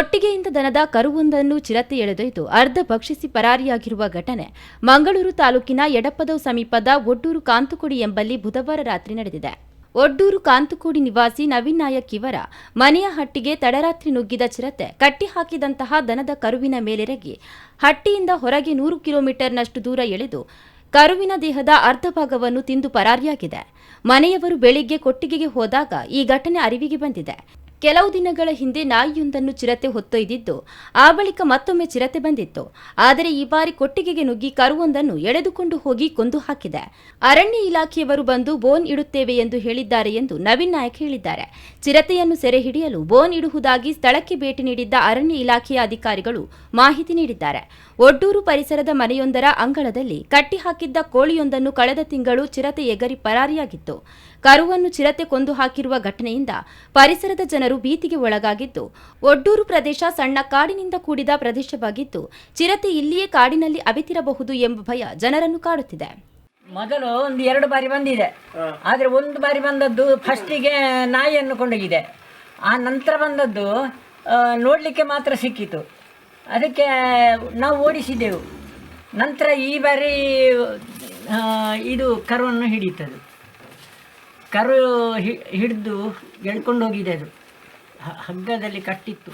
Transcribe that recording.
ಕೊಟ್ಟಿಗೆಯಿಂದ ದನದ ಕರುವೊಂದನ್ನು ಚಿರತೆ ಎಳೆದೊಯ್ದು ಅರ್ಧ ಭಕ್ಷಿಸಿ ಪರಾರಿಯಾಗಿರುವ ಘಟನೆ ಮಂಗಳೂರು ತಾಲೂಕಿನ ಎಡಪದವು ಸಮೀಪದ ಒಡ್ಡೂರು ಕಾಂತುಕುಡಿ ಎಂಬಲ್ಲಿ ಬುಧವಾರ ರಾತ್ರಿ ನಡೆದಿದೆ. ಒಡ್ಡೂರು ಕಾಂತುಕೋಡಿ ನಿವಾಸಿ ನವೀನ್ ನಾಯಕ್ ಇವರ ಮನೆಯ ಹಟ್ಟಿಗೆ ತಡರಾತ್ರಿ ನುಗ್ಗಿದ ಚಿರತೆ ಕಟ್ಟಿಹಾಕಿದಂತಹ ದನದ ಕರುವಿನ ಮೇಲೆರಗಿ ಹಟ್ಟಿಯಿಂದ ಹೊರಗೆ ನೂರು ಕಿಲೋಮೀಟರ್ನಷ್ಟು ದೂರ ಎಳೆದು ಕರುವಿನ ದೇಹದ ಅರ್ಧ ಭಾಗವನ್ನು ತಿಂದು ಪರಾರಿಯಾಗಿದೆ. ಮನೆಯವರು ಬೆಳಿಗ್ಗೆ ಕೊಟ್ಟಿಗೆಗೆ ಹೋದಾಗ ಈ ಘಟನೆ ಅರಿವಿಗೆ ಬಂದಿದೆ. ಕೆಲವು ದಿನಗಳ ಹಿಂದೆ ನಾಯಿಯೊಂದನ್ನು ಚಿರತೆ ಹೊತ್ತೊಯ್ದಿದ್ದು ಆ ಬಳಿಕ ಮತ್ತೊಮ್ಮೆ ಚಿರತೆ ಬಂದಿತ್ತು. ಆದರೆ ಈ ಬಾರಿ ಕೊಟ್ಟಿಗೆಗೆ ನುಗ್ಗಿ ಕರುವೊಂದನ್ನು ಎಳೆದುಕೊಂಡು ಹೋಗಿ ಕೊಂದು ಹಾಕಿದೆ. ಅರಣ್ಯ ಇಲಾಖೆಯವರು ಬಂದು ಬೋನ್ ಇಡುತ್ತೇವೆ ಎಂದು ಹೇಳಿದ್ದಾರೆ ಎಂದು ನವೀನ್ ನಾಯಕ್ ಹೇಳಿದ್ದಾರೆ. ಚಿರತೆಯನ್ನು ಸೆರೆ ಹಿಡಿಯಲು ಬೋನ್ ಇಡುವುದಾಗಿ ಸ್ಥಳಕ್ಕೆ ಭೇಟಿ ನೀಡಿದ್ದ ಅರಣ್ಯ ಇಲಾಖೆಯ ಅಧಿಕಾರಿಗಳು ಮಾಹಿತಿ ನೀಡಿದ್ದಾರೆ. ಒಡ್ಡೂರು ಪರಿಸರದ ಮನೆಯೊಂದರ ಅಂಗಳದಲ್ಲಿ ಕಟ್ಟಿಹಾಕಿದ್ದ ಕೋಳಿಯೊಂದನ್ನು ಕಳೆದ ತಿಂಗಳು ಚಿರತೆ ಎಗರಿ ಪರಾರಿಯಾಗಿತ್ತು. ಕರುವನ್ನು ಚಿರತೆ ಕೊಂದು ಹಾಕಿರುವ ಘಟನೆಯಿಂದ ಪರಿಸರದ ಜನರು ಭೀತಿಗೆ ಒಳಗಾಗಿದ್ದು ಒಡ್ಡೂರು ಪ್ರದೇಶ ಸಣ್ಣ ಕಾಡಿನಿಂದ ಕೂಡಿದ ಪ್ರದೇಶವಾಗಿದ್ದು ಚಿರತೆ ಇಲ್ಲಿಯೇ ಕಾಡಿನಲ್ಲಿ ಅಬಿತಿರಬಹುದು ಎಂಬ ಭಯ ಜನರನ್ನು ಕಾಡುತ್ತಿದೆ. ಮೊದಲು ಒಂದು ಎರಡು ಬಾರಿ ಬಂದಿದೆ. ಆದರೆ ಒಂದು ಬಾರಿ ಬಂದದ್ದು ಫಸ್ಟಿಗೆ ನಾಯಿಯನ್ನು ಕೊಂಡೋಗಿದೆ ಆ ನಂತರ ಬಂದದ್ದು ನೋಡಲಿಕ್ಕೆ ಮಾತ್ರ ಸಿಕ್ಕಿತು. ಅದಕ್ಕೆ ನಾವು ಓಡಿಸಿದೆವು ನಂತರ ಈ ಬಾರಿ ಇದು ಕರುವನ್ನು ಹಿಡಿತದು ಕರು ಹಿಡಿದು ಎಳ್ಕೊಂಡು ಹೋಗಿದೆ ಅದು ಹಗ್ಗದಲ್ಲಿ ಕಟ್ಟಿತ್ತು.